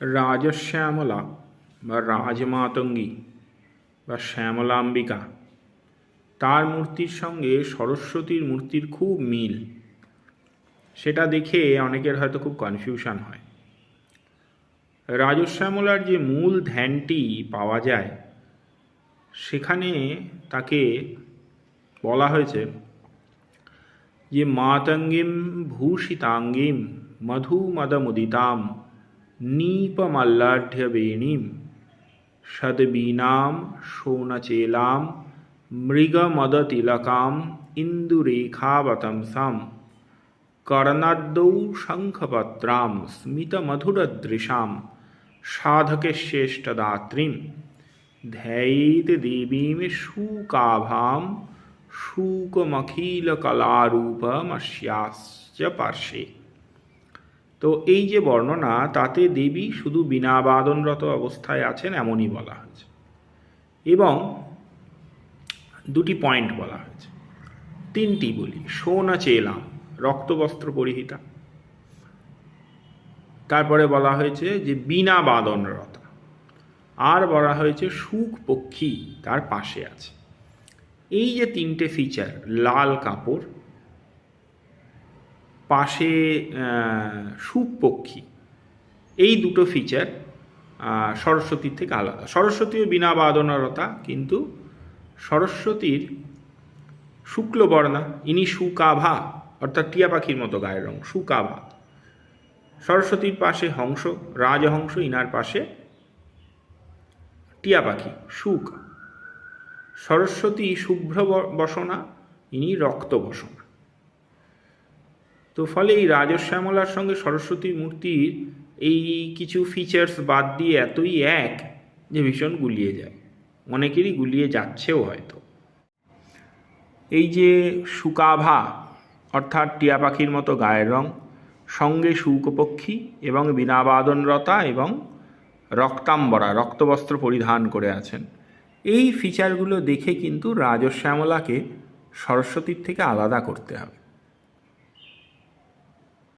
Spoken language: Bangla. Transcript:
রাজশ্যামলা বা রাজমাতঙ্গী বা শ্যামলাম্বিকা তার মূর্তির সঙ্গে সরস্বতীর মূর্তির খুব মিল। সেটা দেখে অনেকের হয়তো খুব কনফিউশন হয়। রাজশ্যামলার যে মূল ধ্যানটি পাওয়া যায়, সেখানে তাকে বলা হয়েছে যে, মাতঙ্গিম ভূষিতাঙ্গিম মধুমদমুদিতাম। नीपमल्लाढ्यवेणीं शतबीनां शोणचेलां मृगमदतिलकाम् इन्दुरेखावतंसां कर्णाद्यौ शङ्खपत्रां स्मितमधुरदृशां साधकश्रेष्ठदात्रीं ध्येयेत् देवीं शूकाभां शूकमखिलकलारूपमस्याश्च पार्श्वे তো এই যে বর্ণনা, তাতে দেবী শুধু বীণাবাদনরত অবস্থায় আছেন এমনই বলা হয়েছে। এবং দুটি পয়েন্ট বলা হয়েছে। তিনটি বলি, সোনা চেলাম, রক্তবস্ত্র পরিহিতা। তারপরে বলা হয়েছে যে বিনা বাদনরতা আর বলা হয়েছে সুখ পক্ষী তার পাশে আছে। এই যে তিনটে ফিচার লাল কাপড় পাশে সুখ পক্ষী এই দুটো ফিচার সরস্বতীর থেকে আলাদা। সরস্বতীও বিনা বাদনরতা, কিন্তু সরস্বতীর শুক্লবর্ণা, ইনি সুকাভা, অর্থাৎ টিয়া পাখির মতো গায়ের রং, সুকাভা। সরস্বতীর পাশে হংস, রাজহংস, ইনার পাশে টিয়া পাখি, সুক। সরস্বতী শুভ্র বসনা, ইনি রক্ত বসনা তো ফলে এই রাজশ্যামলার সঙ্গে সরস্বতী মূর্তির এই কিছু ফিচার্স বাদ দিয়ে এতই এক যে ভীষণ গুলিয়ে যায়। অনেকেরই গুলিয়ে যাচ্ছেও হয়তো। এই যে সুকাভা, অর্থাৎ টিয়া পাখির মতো গায়ের রং, সঙ্গে শুকপক্ষী এবং বিনাবাদনরতা এবং রক্তাম্বরা, রক্তবস্ত্র পরিধান করে আছেন। এই ফিচারগুলো দেখে কিন্তু রাজশ্যামলাকে সরস্বতীর থেকে আলাদা করতে হবে।